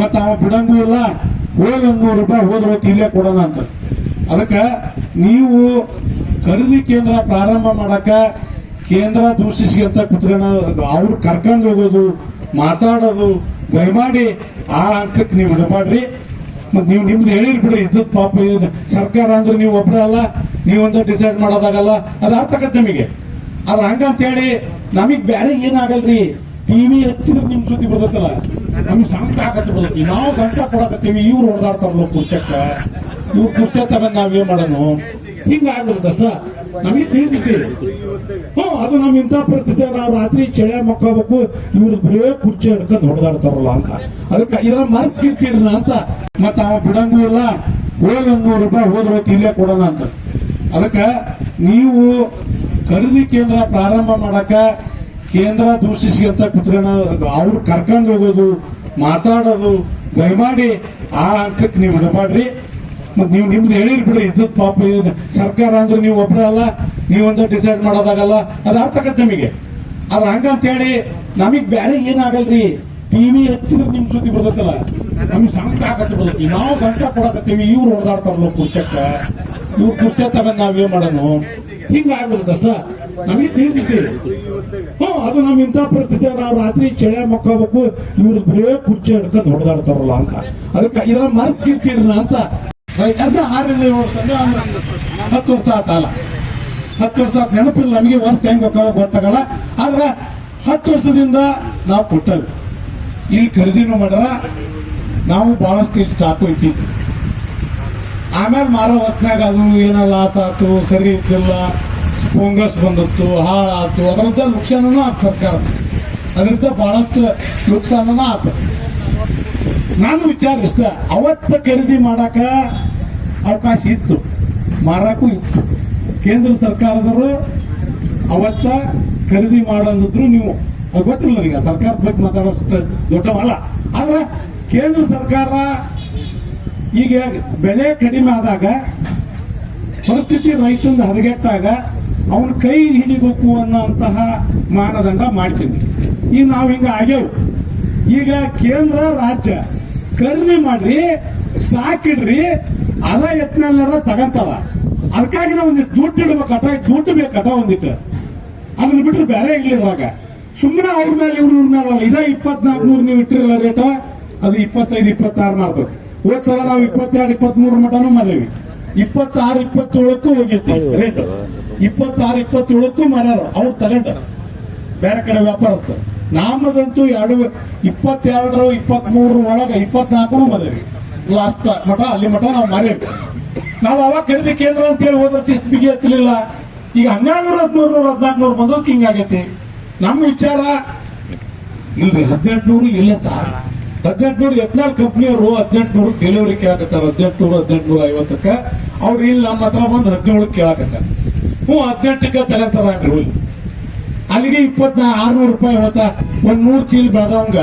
ಮತ್ತ ಅವ ಬಿಡಂಗೂ ಇಲ್ಲ ನೂರು ರೂಪಾಯಿ ಹೋದ್ರೆ ಇಲ್ಲೇ ಕೊಡೋಣ ಅಂತ. ಅದಕ್ಕೆ ನೀವು ಖರೀದಿ ಕೇಂದ್ರ ಪ್ರಾರಂಭ ಮಾಡಕ ಕೇಂದ್ರ ದೂಷಿಸ್ಕೊಂತ ಕುತ್ಕೊಂಡ ಅವ್ರು ಕರ್ಕೊಂಡು ಹೋಗೋದು, ಮಾತಾಡೋದು, ದಯಮಾಡಿ ಆ ಅಂಕಕ್ಕೆ ನೀವು ಬಿಡಬೇಡ್ರಿ ಮತ್ತು ನೀವು ನಿಮ್ದು ಹೇಳಿರ್ ಬಿಡ್ರಿ ಇದ್ದ ಪಾಪ ಸರ್ಕಾರ ಅಂದ್ರೆ ನೀವು ಒಬ್ಬರೇ ಅಲ್ಲ ನೀವಂತ ಡಿಸೈಡ್ ಮಾಡೋದಾಗಲ್ಲ, ಅದು ಅರ್ಥ ನಿಮಗೆ. ಹಂಗಂತ ಹೇಳಿ ನಮಗ್ ಬೇರೆ ಏನಾಗಲ್ರಿ ಟಿವಿ ಹೆಚ್ಚಿನ ನಿಮ್ ಸುದ್ದಿ ಬರ್ತಲ್ಲ ನಮ್ಗೆ ಶಾಂತ ಆಗತ್ತೆ ನಾವು ಗಂಟೆ ಕೊಡಕತ್ತೀವಿ, ಇವ್ರು ಹೊಡೆದಾಡ್ತಾರಲ್ಲ ಕುರ್ಚಕ್ಕ. ಇವ್ರು ಕುರ್ಚ ತಗೊಂಡ್ ನಾವೇನ್ ಮಾಡೋಣ ಹಿಂಗ ಆಗ್ಬಿಡುತ್ತಷ್ಟ ನಮಗೆ ತಿಳಿದೈತಿ ಹ್ಞೂ, ಅದು ನಮ್ ಇಂಥ ಪರಿಸ್ಥಿತಿ ನಾವು ರಾತ್ರಿ ಚಳಿ ಮಕ್ಕೋಬೇಕು, ಇವ್ರು ಬರೇ ಕುರ್ಚಿ ಹಿಡ್ಕೊಂಡು ಹೊಡೆದಾಡ್ತಾರಲ್ಲ ಅಂತ. ಅದಕ್ಕೆ ಇದನ್ನ ಮರ್ತಿರ್ತೀರಲ್ಲ ಅಂತ. ಮತ್ತ ಅವ ಬಿಡಂಗೂ ಇಲ್ಲ ಹೋಗಿ ನೂರು ರೂಪಾಯಿ ಹೋದ್ರ ಇಲ್ಲೇ ಕೊಡೋಣ ಅಂತ. ಅದಕ್ಕೆ ನೀವು ಖರೀದಿ ಕೇಂದ್ರ ಪ್ರಾರಂಭ ಮಾಡಕ ಕೇಂದ್ರ ದೂಷಿಸ್ಕೊಂತ ಕುತ್ಕೊಂಡ ಅವ್ರು ಕರ್ಕೊಂಡು ಹೋಗೋದು, ಮಾತಾಡೋದು, ದಯಮಾಡಿ ಆ ಅಂಕಕ್ಕೆ ನೀವು ಇಡಬಾಡ್ರಿ. ಮತ್ತೆ ನೀವು ನಿಮ್ದು ಹೇಳಿರ್ ಬಿಡ್ರಿ, ಇದ್ದದ್ ಪಾಪ ಸರ್ಕಾರ ಅಂದ್ರೆ ನೀವು ಒಬ್ಬರೇ ಅಲ್ಲ ನೀವೊಂದು ಡಿಸೈಡ್ ಮಾಡೋದಾಗಲ್ಲ, ಅದು ಅರ್ಥ ಆಗತ್ತೆ ನಿಮಗೆ. ಅದ್ರ ಹಂಗಂತ ಹೇಳಿ ನಮಗ್ ಬೇರೆ ಏನಾಗಲ್ರಿ? ಟಿವಿ ಹಚ್ಚಿದ್ರೆ ನಿಮ್ ಸುದ್ದಿ ಬರ್ತಲ್ಲ ನಮ್ಗೆ ಸಂಕಟ ಆಗತ್ತೆ ಬರ್ತೈತಿ ನಾವು ಸಂಕಟ ಕೊಡಕತ್ತೀವಿ, ಇವ್ರು ಹೊಡೆದಾಡ್ತಾರಲ್ಲ ಕುರ್ಚಕ್ಕ ಇವ್ರು ಕುರ್ಚ ತಗೊಂಡ್ ನಾವೇನ್ ಮಾಡೋಣ ಹಿಂಗ ಆಗ್ಬಿಡುತ್ತಷ್ಟ. ನಮಗೆ ತಿಳಿದೈತಿ ಹ್ಮ್ ಅದು ನಮ್ ಇಂಥ ಪರಿಸ್ಥಿತಿ ನಾವು ರಾತ್ರಿ ಚಳೆ ಮಕ್ಕೋಬೇಕು, ಇವ್ರು ಬರೇ ಕುರ್ಚಿ ಹಿಡ್ಕೊಂಡು ಹೊಡೆದಾಡ್ತಾರಲ್ಲ ಅಂತ. ಅದಕ್ಕೆ ಇದನ್ನ ಮರ್ತಿರ್ತೀರ ಅಂತ. ಅರ್ಧ ಆರರಿಂದ ಏಳು ವರ್ಷ ಹತ್ತು ವರ್ಷ ಆತಲ್ಲ. ಹತ್ತು ವರ್ಷ ನೆನಪಿಲ್ಲ ನಮಗೆ ವರ್ಷ ಹೆಂಗ್ ಗೊತ್ತಾಗಲ್ಲ. ಆದ್ರೆ ಹತ್ತು ವರ್ಷದಿಂದ ನಾವು ಕೊಟ್ಟವಿ ಇಲ್ಲಿ ಖರೀದಿನೂ ಮಾಡ್ಯಾರ ನಾವು ಬಹಳಷ್ಟು ಸ್ಟಾಕು ಇಟ್ಟಿದ್ವಿ. ಆಮೇಲೆ ಮಾರೋ ಹೊತ್ನಾಗ ಅದು ಏನೋ ಲಾಸ್ ಆಯ್ತು ಸರಿ ಇದ್ದಿಲ್ಲ. ಫಂಗಸ್ ಬಂದಿತ್ತು ಹಾಳಾಯ್ತು ಅದರಿಂದ ನುಕ್ಸಾನೂ ಆತು ಸರ್ಕಾರ. ಅದರಿಂದ ಬಹಳಷ್ಟು ನುಕ್ಸಾನೂ ಆತು ನಾನು ವಿಚಾರ ಇಷ್ಟ ಅವತ್ತ ಖರೀದಿ ಮಾಡಾಕ ಅವಕಾಶ ಇತ್ತು. ಮಾರಾಕು ಇತ್ತು. ಕೇಂದ್ರ ಸರ್ಕಾರದವರು ಅವತ್ತ ಖರೀದಿ ಮಾಡಂದಿದ್ರು ನೀವು. ಅದು ಗೊತ್ತಿಲ್ಲ ನನಗೆ ಸರ್ಕಾರದ ಬಗ್ಗೆ ಮಾತಾಡೋಷ್ಟು ದೊಡ್ಡವಲ್ಲ. ಆದ್ರೆ ಕೇಂದ್ರ ಸರ್ಕಾರ ಈಗ ಬೆಲೆ ಕಡಿಮೆ ಆದಾಗ, ಪರಿಸ್ಥಿತಿ ರೈತಂದು ಹದಗೆಟ್ಟಾಗ ಅವನ ಕೈ ಹಿಡಿಬೇಕು ಅನ್ನೋಂತಹ ಮಾನದಂಡ ಮಾಡ್ತೀವಿ ಈಗ ನಾವು ಹಿಂಗ ಆಗ್ಯವು. ಈಗ ಕೇಂದ್ರ, ರಾಜ್ಯ ಖರೀದಿ ಮಾಡ್ರಿ ಸ್ಟಾಕ್ ಇಡ್ರಿ, ಅದ ಯತ್ನ ತಗಂತಾರ ಅದಕ್ಕಾಗಿ ನಾವು ಒಂದಿಷ್ಟು ದುಡ್ಡು ಇಡ್ಬೇಕಟ ದುಡ್ಡು ಬೇಕಟ ಒಂದಿಟ್ಟು ಅದನ್ನ ಬಿಟ್ಟರೆ ಬೇರೆ ಇವಾಗ ಸುಮ್ಮನೆ ಅವ್ರ ಮೇಲೆ ಇವ್ರ ಇವ್ರ ಮೇಲೆ ಇದೇ ಇಪ್ಪತ್ನಾಲ್ಕು ನೂರು ನೀವು ಇಟ್ಟಿರಲ್ಲ ರೇಟ ಅದು ಇಪ್ಪತ್ತೈದು, ಇಪ್ಪತ್ತಾರು ಮಾಡ್ತದೆ ಹೋದ್ ಸಲ ನಾವು ಇಪ್ಪತ್ತೆರಡು, ಇಪ್ಪತ್ಮೂರು ಮಟನೂ ಮಾಡೇವಿ ಇಪ್ಪತ್ತಾರು, ಇಪ್ಪತ್ತೇಳಕ್ಕೂ ಹೋಗೈತಿ ರೇಟ್ ಇಪ್ಪತ್ತಾರು, ಇಪ್ಪತ್ತೇಳಕ್ಕೂ ಮಾಡ್ಯಾರ ಅವ್ರು ತಗೊಂಡ ಬೇರೆ ಕಡೆ ವ್ಯಾಪಾರಸ್ಥರು. ನಮ್ಮದಂತೂ ಎರಡು, ಇಪ್ಪತ್ತೆರಡರ ಇಪ್ಪತ್ಮೂರ ಒಳಗೆ ಇಪ್ಪತ್ನಾಲ್ಕು ಮದೇವಿ. ಲಾಸ್ಟ್ ಮಠ, ಅಲ್ಲಿ ಮಠ ನಾವು ಮಾರೇವಿ ನಾವು ಅವಾಗ ಖರೀದಿ ಕೇಂದ್ರ ಅಂತ ಹೇಳಿ ಹೋದ್ರೆ ಚಿಸ್ಟ್ ಬಿಗಿ ಹಚ್ಚಲಿಲ್ಲ. ಈಗ ಹನ್ನೆರಡು ಹದಿಮೂರು ನೂರ ಹದಿನಾಲ್ಕು ನೂರು ಬಂದೋಕೆ ಹಿಂಗಾಗೈತಿ ನಮ್ಮ ವಿಚಾರ, ಇಲ್ರಿ, ಹದಿನೆಂಟುನೂರು ಇಲ್ಲ ಸರ್. ಹದಿನೆಂಟುನೂರು ಯತ್ನಾಲ್ ಕಂಪ್ನಿಯವರು ಹದಿನೆಂಟುನೂರು ಡೆಲಿವರಿ ಕೇಳಕತ್ತಾರ. ಹದಿನೆಂಟುನೂರು, ಹದಿನೆಂಟುನೂರ ಐವತ್ತಕ್ಕ. ಅವ್ರು ಇಲ್ಲಿ, ನಮ್ಮ ಹತ್ರ ಬಂದು ಹದಿನೇಳು ಕೇಳಕತ್ತಾರ. ಹ್ಞೂ ಹದಿನೆಂಟಕ್ಕೆ ತಗಂತಾರ ಹುಲ್ ಅಲ್ಲಿಗೆ ಇಪ್ಪತ್ನಾ, ಆರ್ನೂರು ರೂಪಾಯಿ ಹೋತ. ಒಂದ್ ನೂರು ಚೀಲ ಬೆಳೆದವಂಗ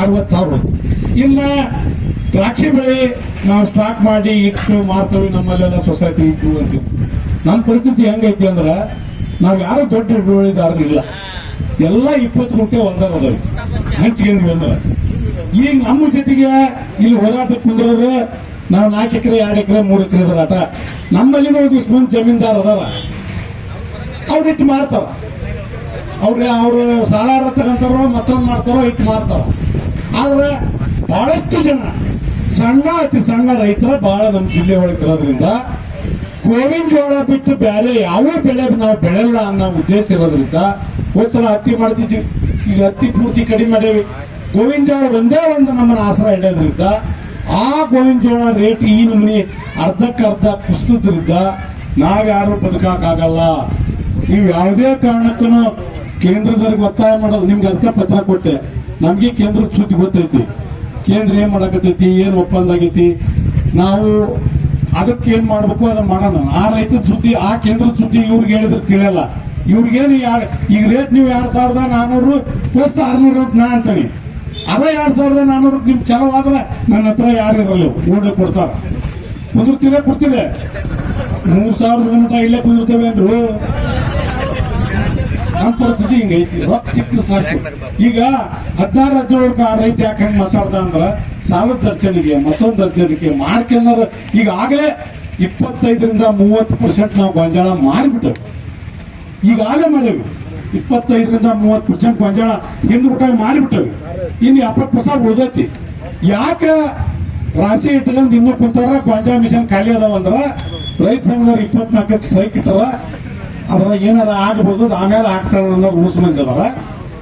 ಅರವತ್ ಸಾವಿರ ಇಲ್ಲ ದ್ರಾಕ್ಷಿ ಬೆಳೆ ನಾವು ಸ್ಟಾಕ್ ಮಾಡಿ ಇಟ್ಟು ಮಾರ್ತವಿ ನಮ್ಮಲ್ಲೆಲ್ಲ ಸೊಸೈಟಿ ಇಟ್ಟು ಅಂತೀವಿ. ನಮ್ಮ ಪರಿಸ್ಥಿತಿ ಹೆಂಗೈತಿ ಅಂದ್ರ ನಾವು ಯಾರು ದೊಡ್ಡ ಹಿಡುವಳಿದಾರರು ಇಲ್ಲ. ಎಲ್ಲ ಇಪ್ಪತ್ತು ಗುಂಟೆ ಒಂದರ ಅದಾವೆ ಹಂಚ್ಕೊಂಡ್ವಿ ಅಂದ್ರ. ಈಗ ನಮ್ಮ ಜೊತೆಗೆ ಇಲ್ಲಿ ಹೋರಾಟ ಕುಂದ್ರದ ನಾವು ನಾಲ್ಕು ಎಕರೆ, ಎರಡು ಎಕರೆ, ಮೂರು ಎಕರೆ ಬರಾಟ ನಮ್ಮಲ್ಲಿ ಒಂದಿಷ್ಟು ಮಂದಿ ಜಮೀನ್ದಾರ್ ಅದಾರ. ಅವ್ರಿಟ್ಟು ಮಾರ್ತಾವೆ ಅವ್ರಿಗೆ ಅವರು ಸಾಲ ತಗೊಂತಾರೋ ಮತ್ತೊಂದು ಮಾಡ್ತಾರೋ, ಇಟ್ಟು ಮಾಡ್ತಾರ. ಆದ್ರೆ ಬಹಳಷ್ಟು ಜನ ಸಣ್ಣ ಅತಿ ಸಣ್ಣ ರೈತರ ಬಹಳ ನಮ್ಮ ಜಿಲ್ಲೆ ಒಳಗೆ ಇರೋದ್ರಿಂದ ಗೋವಿನ ಜೋಳ ಬಿಟ್ಟು ಬೇರೆ ಯಾವ ಬೆಳೆ ನಾವು ಬೆಳೆಯಲ್ಲ ಅನ್ನೋ ಉದ್ದೇಶ ಇರೋದ್ರಿಂದ ಹೋದ್ಸಲ ಹತ್ತಿ ಮಾಡ್ತಿದ್ವಿ. ಈಗ ಹತ್ತಿ ಪೂರ್ತಿ ಕಡಿಮೆ ಮಾಡೇವಿ ಗೋವಿನ ಜೋಳ ಒಂದೇ ಒಂದು ನಮ್ಮನ್ನ ಆಸರ ಇಡೋದ್ರಿಂದ ಆ ಗೋವಿನ ಜೋಳ ರೇಟ್ ಈ ನಮೂನಿ ಅರ್ಧಕ್ಕರ್ಧ ಕುಸಿದ್ರಿಂದ ನಾವ್ಯಾರು ಬದುಕಾಗಲ್ಲ ನೀವು ಯಾವುದೇ ಕಾರಣಕ್ಕೂ ಕೇಂದ್ರದವ್ರಿಗೆ ಒತ್ತಾಯ ಮಾಡೋದು ನಿಮ್ಗೆ ಅದಕ್ಕೆ ಪತ್ರ ಕೊಟ್ಟೆ. ನಮಗೆ ಕೇಂದ್ರದ ಸುದ್ದಿ ಗೊತ್ತೈತಿ. ಕೇಂದ್ರ ಏನ್ ಮಾಡಕತ್ತೈತಿ, ಏನ್ ಒಪ್ಪಂದ ಆಗೈತಿ? ನಾವು ಅದಕ್ಕೆ ಏನ್ ಮಾಡ್ಬೇಕು ಅದನ್ನ ಮಾಡೋಣ. ಆ ರೈತನ ಸುದ್ದಿ, ಆ ಕೇಂದ್ರದ ಸುದ್ದಿ ಇವ್ರಿಗೆ ಹೇಳಿದ್ರೆ ತಿಳಿಯಲ್ಲ. ಇವ್ರಿಗೇನು ಯಾರು ಈಗ ರೇಟ್ ನೀವು ಎರಡು ಸಾವಿರದ ನಾನೂರು ಪ್ಲಸ್ ಆರ್ನೂರು ಅಂತ ನಾ ಅಂತಾನೆ. ಅದ ಎರಡ್ ಸಾವಿರದ ನಾನೂರು ನಿಮ್ ಆದ್ರೆ ನನ್ನ ಹತ್ರ ಯಾರು ಇರಲ್ಲ ಓಡಿ ಕೊಡ್ತಾರ. ಕುದುರ್ತೀರ ಕೊಡ್ತೀರ ಮೂರ್ ಸಾವಿರ ಮಟ ಇಲ್ಲೇ ಕುದುರ್ತೇವೆ ಅಂದ್ರು. ನಮ್ಮ ಪರಿಸ್ಥಿತಿ ಹಿಂಗೈತಿ ರೊಕ್ಕ ಸಿಕ್ಕಿದ್ರೆ ಸಾಕು. ಈಗ ಹದಿನಾರು, ಹದಿನೇಳು ರೈತ ಯಾಕೆ ಹಂಗೆ ಮಾತಾಡ್ದ ಅಂದ್ರ ಸಾಲದ ದರ್ಶನಿಗೆ ಮತ್ತೊಂದು ದರ್ಶನಿಗೆ ಮಾರ್ಕೆನ್ನರ್ ಈಗ ಆಗಲೇ ಇಪ್ಪತ್ತೈದರಿಂದ ಮೂವತ್ತು ಪರ್ಸೆಂಟ್ ನಾವು ಗೊಂಜಾಳ ಮಾರಿಬಿಟ್ಟು ಈಗಾಗಲೇ ಮಾರೇವಿ ಇಪ್ಪತ್ತೈದರಿಂದ ಮೂವತ್ತು ಪರ್ಸೆಂಟ್ ಗೊಂಜಾಳ ಹಿಂದ್ಬಿಟ್ಟಾಗ ಮಾರಿಬಿಟ್ಟವಿ. ಇನ್ನು ಎಪ್ಪತ್ತು ಪರ್ಸೆಂಟ್ ಉಳ್ದೈತಿ. ಯಾಕೆ ರಾಶಿ ಇಟ್ಕೊಂಡು ಇನ್ನೂ ಕುಂತಾರ, ಗೊಂಜಾಳ ಮಿಷನ್ ಖಾಲಿ ಅದಾವ ಅಂದ್ರ ರೈತ ಸಂಘದವ್ರು ಇಪ್ಪತ್ನಾಲ್ಕಕ್ಕೆ ಸ್ಟ್ರೈಕ್ ಇಟ್ಟಾರ ಅದ್ರಾಗ ಏನಾರ ಆಗ್ಬೋದು, ಆಮೇಲೆ ಹಾಕ್ಸಾರ ಅನ್ನೋ ರೂಲ್ಸ್ ಬಂದಿದಾರ ಅದಾರ.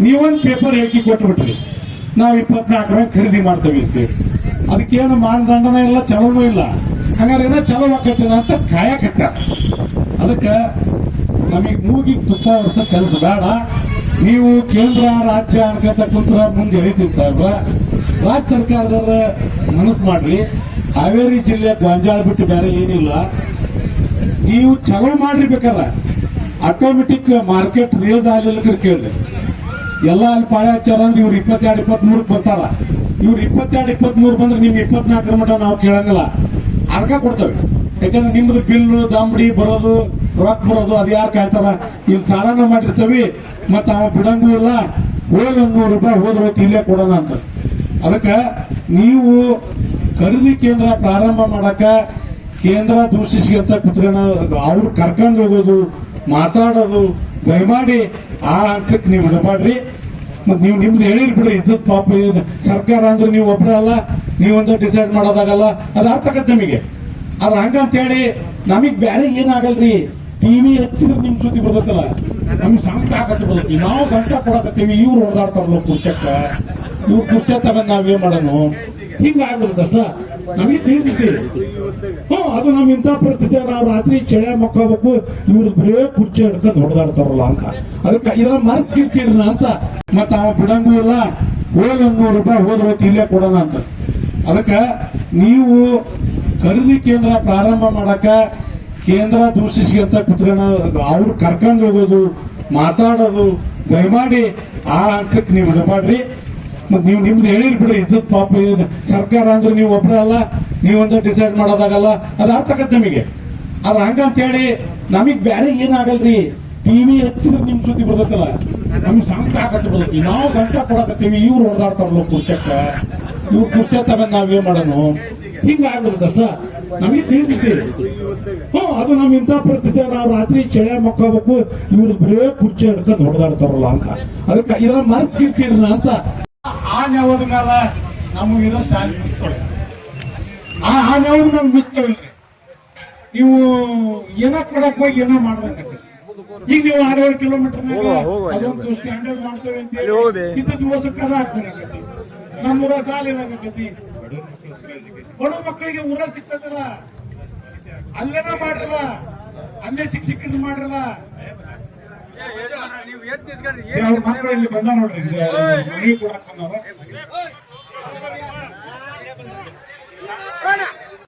ನೀವೊಂದು ಪೇಪರ್ ಹೇಳಿಕೆ ಕೊಟ್ಟು ಬಿಟ್ರಿ ನಾವು ಇಪ್ಪತ್ನಾಲ್ಕರ ಖರೀದಿ ಮಾಡ್ತೇವೆ ಅಂತೇಳಿ ಅದಕ್ಕೇನು ಮಾನದಂಡನ ಇಲ್ಲ, ಚಲೋನೂ ಇಲ್ಲ. ಹಂಗಾರೆ ಏನೋ ಚಲೋ ಆಕೈತಿನ ಅಂತ ಕಾಯಕತ್ತ ಅದಕ್ಕೆ ನಮಗೆ ಮೂಗಿಗೆ ತುಪ್ಪ ವರ್ಷ ಕೆಲಸ ಬೇಡ. ನೀವು ಕೇಂದ್ರ ರಾಜ್ಯ ಅನ್ಕೊಂತ ಕುಂತ್ರ ಮುಂದೆ ಎಳಿತೀವಿ ಸಾಹೇಬ್ರ. ರಾಜ್ಯ ಸರ್ಕಾರದವ್ರ ಮನಸ್ಸು ಮಾಡ್ರಿ. ಹಾವೇರಿ ಜಿಲ್ಲೆ ಗೊಂಜಾಳ ಬಿಟ್ಟು ಬೇರೆ ಏನಿಲ್ಲ. ನೀವು ಚಲೋ ಮಾಡ್ರಿ ಬೇಕಾದ್ರೆ. ಆಟೋಮೆಟಿಕ್ ಮಾರ್ಕೆಟ್ ರೇಸ್ ಆಗ್ಲಿಲ್ಲ ಕೇಳಿ ಎಲ್ಲ ಅಲ್ಲಿ ಪಾಳೆ ಹಚ್ಚಾರ ಅಂದ್ರೆ ಇವ್ರು ಇಪ್ಪತ್ತೆರಡು ಇಪ್ಪತ್ಮೂರಕ್ಕೆ ಬರ್ತಾರ. ಇವ್ರು ಇಪ್ಪತ್ತೆರಡು, ಇಪ್ಪತ್ಮೂರು ಬಂದ್ರೆ ನಿಮ್ಗೆ ಇಪ್ಪತ್ನಾಲ್ಕರ ಮಟ್ಟ ನಾವು ಕೇಳಂಗಿಲ್ಲ. ಅರ್ಕ ಕೊಡ್ತೇವೆ. ಯಾಕಂದ್ರೆ ನಿಮ್ದು ಬಿಲ್ಲು, ದಂಬಡಿ ಬರೋದು, ರೊಕ್ಕ ಬರೋದು ಅದು ಯಾರು ಕಾಯ್ತಾರ? ಇಲ್ಲಿ ಸಾಲನ ಮಾಡಿರ್ತೀವಿ, ಮತ್ತೆ ಅವ ಬಿಡಂಗೂ ಇಲ್ಲ ಹೋಗಿ ಒಂದ್ ನೂರು ರೂಪಾಯಿ, ಹೋದ್ರೆ ಇಲ್ಲೇ ಕೊಡೋಣ ಅಂತ. ಅದಕ್ಕೆ ನೀವು ಖರೀದಿ ಕೇಂದ್ರ ಪ್ರಾರಂಭ ಮಾಡಕ ಕೇಂದ್ರ ದೂಷಿಸ್ಕೊಂತ ಕುತ್ಕೊಂಡ ಅವ್ರು ಕರ್ಕೊಂಡು ಹೋಗೋದು, ಮಾತಾಡೋದು, ದಯಮಾಡಿ ಆ ಹಂತಕ್ಕೆ ನೀವು ಇಡಬಾಡ್ರಿ. ಮತ್ ನೀವು ನಿಮ್ದು ಹೇಳಿರ್ ಬಿಡ್ರಿ, ಇದ್ದದ್ ಪಾಪ ಸರ್ಕಾರ ಅಂದ್ರೆ ನೀವು ಒಬ್ಬರೇ ಅಲ್ಲ, ನೀವೊಂದು ಡಿಸೈಡ್ ಮಾಡೋದಾಗಲ್ಲ, ಅದು ಅರ್ಥ ಆಗತ್ತೆ ನಿಮಗೆ. ಆದ್ರೆ ಹಂಗಂತ ಹೇಳಿ ನಮಗ್ ಬೇರೆ ಏನಾಗಲ್ರಿ? ಟಿವಿ ಹಚ್ಚಿದ್ರೆ ನಿಮ್ ಸುದ್ದಿ ಬದಕಲ್ಲ. ನಮ್ಗೆ ಸಂಕಟ ಆಗತ್ತೆ ಬರ್ತೈತಿ ನಾವು ಸಂಕಟ ಕೊಡಕತ್ತೀವಿ, ಇವ್ರು ಹೊಡೆದಾಡ್ತಾರಲ್ಲ ಕುರ್ಚಕ್ಕ. ಇವ್ರು ಕುರ್ಚ ತಗೊಂಡ್ ನಾವೇನ್ ಮಾಡೋಣ ಹಿಂಗ ಆಗ್ಬಿಡುತ್ತಷ್ಟ ನಮಗೆ ತಿಳಿದೈತಿ ಹ್ಮ್ ಅದು ನಮ್ ಇಂಥ ಪರಿಸ್ಥಿತಿ ನಾವು ರಾತ್ರಿ ಚಳಿ ಮಕ್ಕೋಬೇಕು, ಇವ್ರ ಬರೇ ಕುರ್ಚಿ ಹಿಡ್ಕೊಂಡು ಹೊಡೆದಾಡ್ತಾರಲ್ಲ ಅಂತ. ಅದಕ್ಕೆ ಇದನ್ನ ಮರ್ತಿರ್ತೀರನ ಅಂತ. ಮತ್ತ ಅವ ಬಿಡಂಗೂ ಇಲ್ಲ. ನೂರು ರೂಪಾಯಿ ಹೋದ್ರೆ ಇಲ್ಲೇ ಕೊಡೋಣ ಅಂತ. ಅದಕ್ಕೆ ನೀವು ಖರೀದಿ ಕೇಂದ್ರ ಪ್ರಾರಂಭ ಮಾಡಕ ಕೇಂದ್ರ ದೂಷಿಸ್ಕೊಂತ ಕುತ್ಕೊಂಡ ಅವ್ರು ಕರ್ಕೊಂಡು ಹೋಗೋದು, ಮಾತಾಡೋದು, ದಯಮಾಡಿ ಆ ಹಂತಕ್ಕೆ ನೀವು ಇಡಬಾಡ್ರಿ ಮತ್ತೆ ನೀವು ನಿಮ್ದು ಹೇಳಿರ್ ಬಿಡ್ರಿ, ಇದ್ದದ್ ಪಾಪ ಸರ್ಕಾರ ಅಂದ್ರೆ ನೀವು ಒಬ್ಬರೇ ಅಲ್ಲ ನೀವೊಂದು ಡಿಸೈಡ್ ಮಾಡೋದಾಗಲ್ಲ, ಅದು ಅರ್ಥ ನಮಗೆ ನಿಮಗೆ. ಆದ್ರೆ ಹಂಗಂತ ಹೇಳಿ ನಮಗ್ ಬೇರೆ ಏನಾಗಲ್ರಿ? ಟಿವಿ ಹಚ್ಚಿದ್ರೆ ನಿಮ್ ಸುದ್ದಿ ಬರ್ತಲ್ಲ ನಮ್ಗೆ ಸಂಕಟ ಆಗತ್ತೆ ಬರ್ತೈತಿ ನಾವು ಸಂಕಟ ಕೊಡಕತ್ತೀವಿ, ಇವ್ರು ಹೊಡೆದಾಡ್ತಾರಲ್ಲ ಕುರ್ಚಕ್ಕ. ಇವ್ರು ಕುರ್ಚ ತಗೊಂಡ್ ನಾವೇನ್ ಮಾಡೋಣ ಹಿಂಗ ಆಗ್ಬಿಡುತ್ತಷ್ಟ ನಮಗೆ ತಿಳಿದೈತಿ ಹ್ಞೂ ಅದು ನಮ್ ಇಂಥ ಪರಿಸ್ಥಿತಿ ನಾವು ರಾತ್ರಿ ಚಳಿ ಮಕ್ಕೋಬೇಕು. ಇವ್ರು ಬರೇ ಕುರ್ಚಿ ಹಿಡ್ಕೊಂಡು ಹೊಡೆದಾಡ್ತಾರಲ್ಲ ಅಂತ. ಅದಕ್ಕೆ ಇದನ್ನ ಮರ್ತಿರ್ತೀರ ಅಂತ. ಆ ನ್ಯಾವದ ಮೇಲೆ ನಮಗೆ ಇರೋ ಶಾಲೆ ಆ ಆ ನ್ಯಾವದ ಮೇಲೆ ಮುಗಿಸ್ತೇವಲ್ರಿ ನೀವು ಏನೋ ಕೊಡಕ್ ಹೋಗಿ ಏನೋ ಮಾಡ್ದಂಗ ಈಗ ನೀವು ಆರೇಳು ಕಿಲೋಮೀಟರ್ ಅದೊಂದು ಸ್ಟ್ಯಾಂಡರ್ಡ್ ಮಾಡ್ತೇವೆ ಅಂತ ಹೇಳಿ. ಇದ್ದ ದಿವಸಕ್ಕೆ ಅದ ಆಗ್ಬೇಕಾಗತ್ತಿ ನಮ್ಮೂರ ಸಾಲ ಇರಾಗತ್ತಿ ಬಡ ಮಕ್ಕಳಿಗೆ ಊರ ಸಿಗ್ತದಲ್ಲ ಅಲ್ಲೇನ ಮಾಡ್ರಲ್ಲ ಅಲ್ಲೇ ಶಿಕ್ಷಕರು ಮಾಡ್ರಲ್ಲ ಅವ್ರ ಮಕ್ಕಳು ಇಲ್ಲಿ ಬಂದ ನೋಡ್ರಿ ಮನೆಗೆ ಕೊಡಕ್